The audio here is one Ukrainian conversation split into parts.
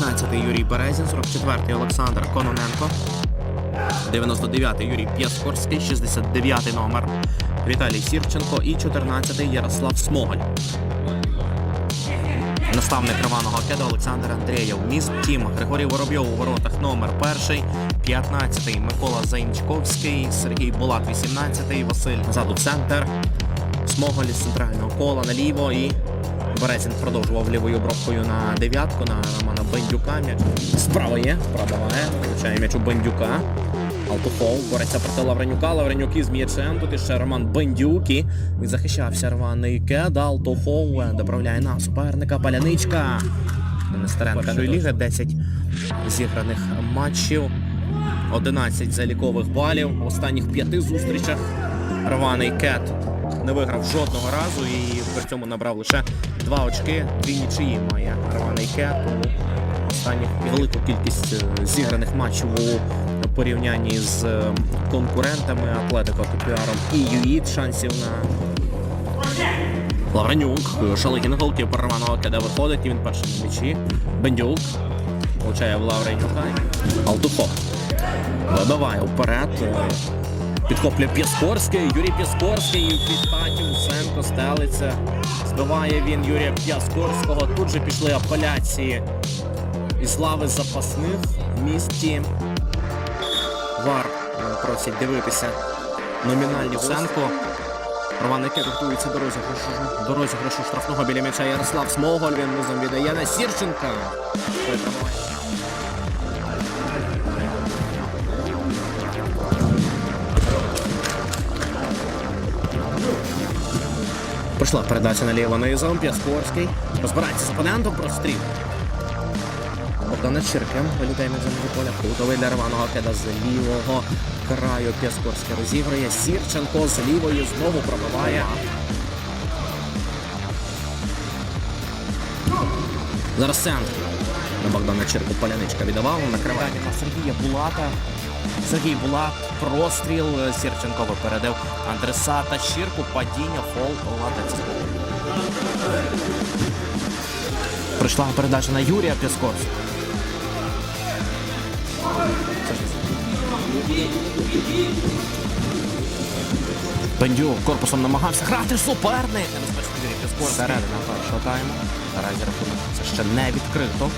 15-й Юрій Березін, 44-й Олександр Кононенко, 99-й Юрій П'яскорський, 69-й номер Віталій Сірченко і 14-й Ярослав Смоголь. Наставник Романого Кеда Олександр Андрієв. Міст Тім Григорій Воробйов у воротах номер перший, 15-й Микола Заїмчковський, Сергій Булат, 18-й, Василь назаду центр. Смоголь з центрального кола наліво і Березін продовжував лівою бровкою на дев'ятку на Романа Бендюка. М'яч справа є, пробиває, получає м'яч у Бендюка. Алтухов бореться проти Лавренюка. Лавренюк із м'ячем. Тут іще Роман Бендюк. І він захищався рваний кед. Алтухов доправляє на суперника. Паляничка. Нестеренка першої ліги. 10 зіграних матчів. 11 залікових балів. В останніх п'яти зустрічах рваний кет не виграв жодного разу і при цьому набрав лише два очки. Дві нічиї має рваний кет. Тому останніх велику кількість е, зіграних матчів у порівнянні з е, конкурентами Атлетико Тупіаром і ЮІТ шансів на Лавренюк, Шалигін голкіпер Романова Кеда виходить, і він перший на м'ячі. Бендюк получає в Лавренюка. Алтухов вибиває вперед. Підхоплює П'яскорський, Юрій П'яскорський, підхаті Усенко стелиться. Збиває він Юрія П'яскорського. Тут же пішли апеляції із лави запасних в місті. Вар просить дивитися номінальні Усенко. Роман Яке готується до розіграшу, до розіграшу штрафного біля м'яча Ярослав Смоголь. Він низом віддає на Сірченка. Прийшла передача наліво низом. П'яскорський. Розбирається з опонентом простріл. Богдана Чиркем вилітає між землі поля. Кутовий для рваного кеда з лівого краю. П'яскорський розігрує. Сірченко з лівої знову пробиває. Зараз центр. На Богдана Чирку Поляничка віддавав. Накриває на Сергія Булата. Сергій Булат, простріл. Сірченко випередив Андресата Чирку. Падіння, фол, Ладець. Прийшла передача на Юрія Піскорського. Бендюк корпусом намагався грати суперник. Небезпечний Юрій Піскорський. Середина першого тайму. Наразі рахунок це ще не відкрито.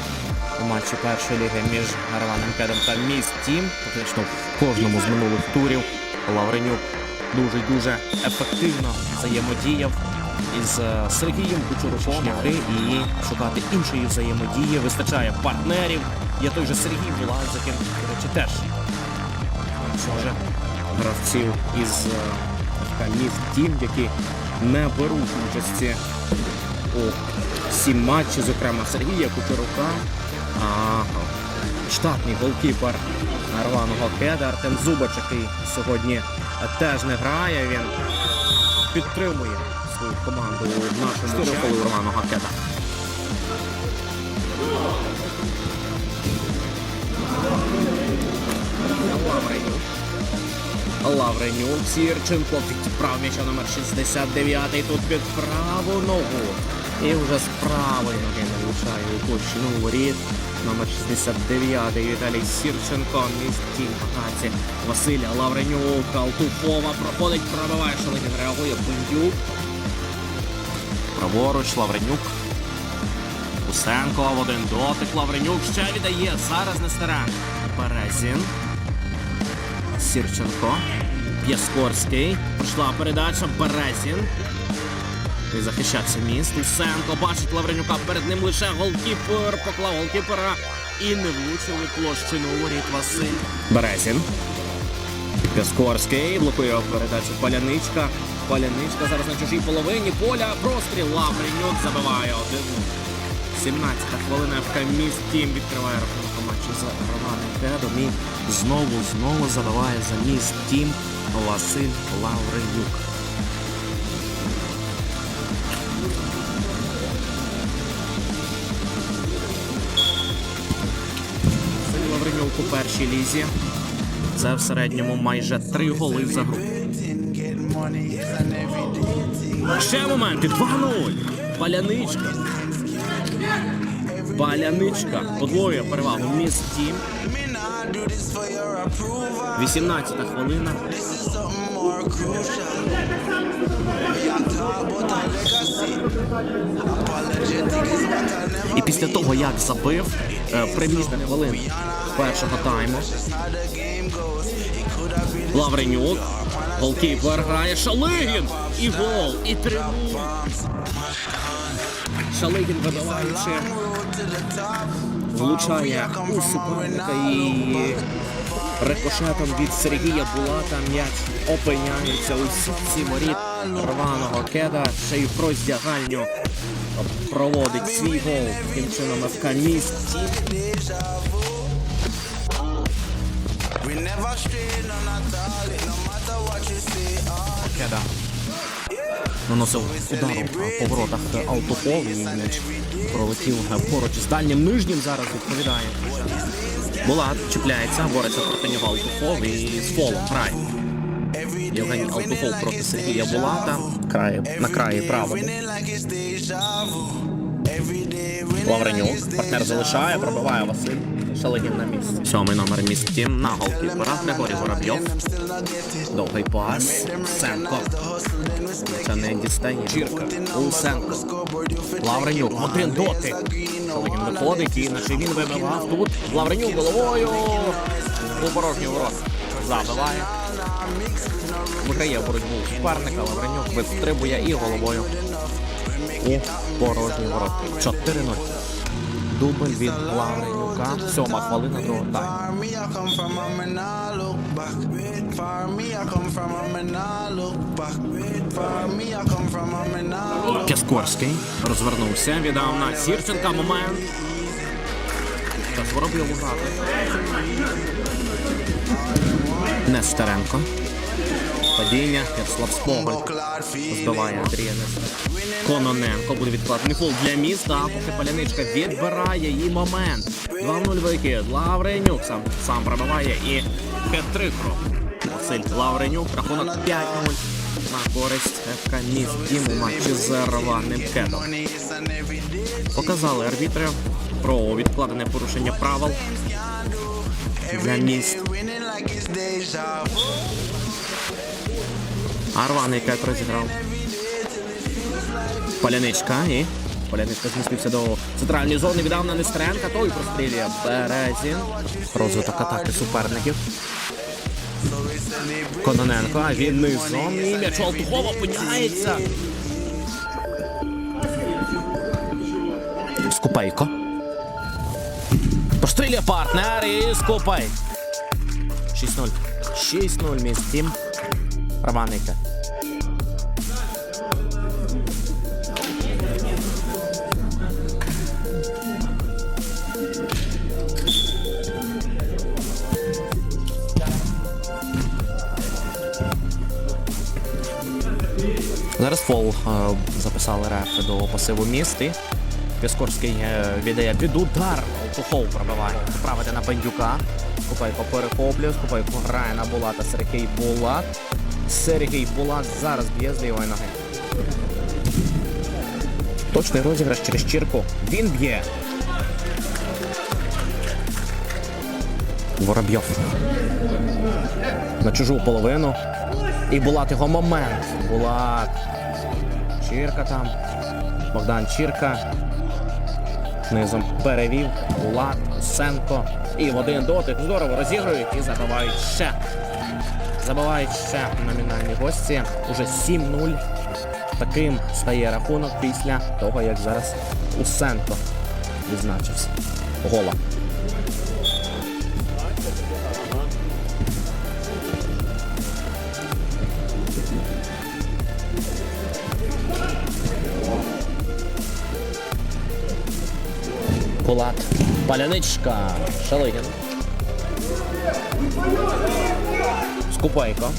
У матчі першої ліги між Гарваним Кедом та Міст Тім. Фактично в кожному з минулих турів Лавренюк дуже дуже ефективно взаємодіяв із е, Сергієм Кучуруком шляхи і шукати іншої взаємодії. Вистачає партнерів. Є той же Сергій Булат, за ким, до речі, теж може гравців із е, міст Тім, які не беруть участі у сім матчі, зокрема Сергія Кучерука, а штатний голкіпер рваного кеда Артем Зубач, який сьогодні теж не грає. Він підтримує свою команду в нашому колі рваного кеда. Лавренюк. Лавренюк, Сірченко підправ м'яча номер 69 тут під праву ногу. І вже з правої ноги влучає у площину воріт. Номер 69 Віталій Сірченко, місті атаці Василя Лавренюк, Алтухова проходить, пробиває Шалигін, реагує Бундюк. Праворуч Лавренюк. Усенко в один дотик. Лавренюк ще віддає. Зараз Нестерен. Березін. Сірченко. П'яскорський. Пройшла передача. Березін. І захищався міст. Усенко бачить Лавренюка. Перед ним лише голкіпер. Поклав голкіпера. І не влучили площину воріт Василь. Березін. Пяскорський блокує передачу Паляничка. Паляничка зараз на чужій половині поля. Простріл Лавренюк забиває один. 17 хвилина ФК міст Тім відкриває рахунок у матчі за Романом Кедом і знову знову забиває за міст Тім Василь Лавренюк. У першій лізі. Це в середньому майже три голи за гру. Ще моменти 2-0. Паляничка. Паляничка подвоює перевагу міст Тім. 18 хвилина. І після того, як забив е, приміжних хвилин першого тайму, Лавренюк, голкіпер грає Шалигін. І гол, і 3 Шалигін вибиваючи, влучає у суперника і рикошетом від Сергія Булата м'яч опиняється у сітці воріт рваного кеда. Ще й в роздягальню проводить свій гол. Таким чином ФК. Кеда наносив ударом по воротах Алтопол і м'яч пролетів поруч з дальнім нижнім зараз відповідає. Булат чіпляється, бореться проти нього Алтуфов і з фолом грає. Євгеній Алтуфов проти Сергія Булата. Крає, на краї правому. Лавренюк. Партнер залишає, пробиває Василь. Шалегін на місці. Сьомий номер місті на голкіпера Григорій Воробйов. Довгий пас. Сенко. Це не дістає. Чірка. Усенко. Лавренюк. Один дотик. Шалегін виходить і наче він вибивав тут. Лавренюк головою. У порожній ворот. Забиває. Виграє боротьбу суперника. Лавренюк вистрибує і головою. У порожній ворот. 4-0. Дубль від Лавренюка. Сьома хвилина другого тайму. Пяскорський розвернувся, віддав на Сірченка момент. Та Воробйов грати. Нестеренко. Падіння, Ярослав Споголь. Збиває Андрія Нестеренко. Кононенко буде відкладений фол для міста, поки Паляничка відбирає її момент. 2-0 викид. Лавренюк сам, сам пробиває і хет-трик. Василь Лавренюк, рахунок 5-0 на користь ФК Міст Дім у матчі кедом. Показали арбітри про відкладене порушення правил для міст. Winning like it's deja vu. А рваний кет розіграв. Поляничка і Поляничка змістився до центральної зони, віддав на Нестеренка, той прострілює Березін. Розвиток атаки суперників. Кононенко, а він низом і м'яч Алтухова опиняється. Скупейко. Прострілює партнер і Скупей. 6-0. 6-0 міст Тім. Романика. Зараз фол е, записали рефи до пасиву місти. Піскорський е, віддає під удар. Алтухов пробиває. Правити на Бендюка. Скупайко перехоплює. Скупайко грає на Булата Сергій Булат. Сергій Булат зараз б'є з лівої ноги. Точний розіграш через чірку. Він б'є. Воробйов. На чужу половину. І Булат його момент. Булат. Чірка там. Богдан Чірка. Низом перевів. Булат, Сенко. І в один дотик здорово розігрують і забивають ще. Забивають ще номінальні гості. Уже 7-0. Таким стає рахунок після того, як зараз Усенко відзначився. Гола. Булат. Паляничка. Шалигін. Скупайко.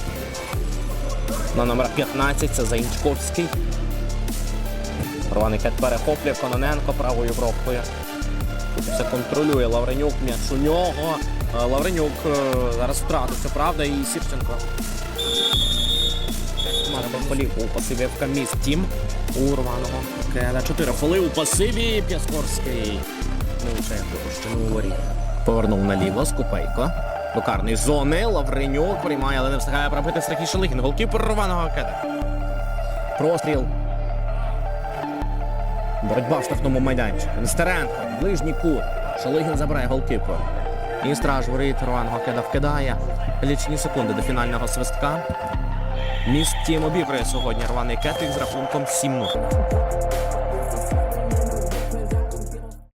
На номер 15 це Заінчковський. Рваний кет перехоплює Кононенко правою бровкою. Все контролює Лавренюк, м'яч у нього. Е, Лавренюк е, зараз втратився, правда, і Сірченко. Полів у пасиві ФК Міст Тім у рваного кеда. Чотири фоли у пасиві Пяскорський. Площину у воріт. Повернув наліво Скупейко. До карної зони. Лавренюк приймає, але не встигає пробити Сергій Шелихін. Голкіпер рваного кеда. Простріл. Боротьба в штрафному майданчику. Нестеренко, ближній кут. Шелихін забирає голкіпер. І страж воріт рваного кеда вкидає. Лічні секунди до фінального свистка. Міст Тім обігрує сьогодні рваний кетик з рахунком 7-0.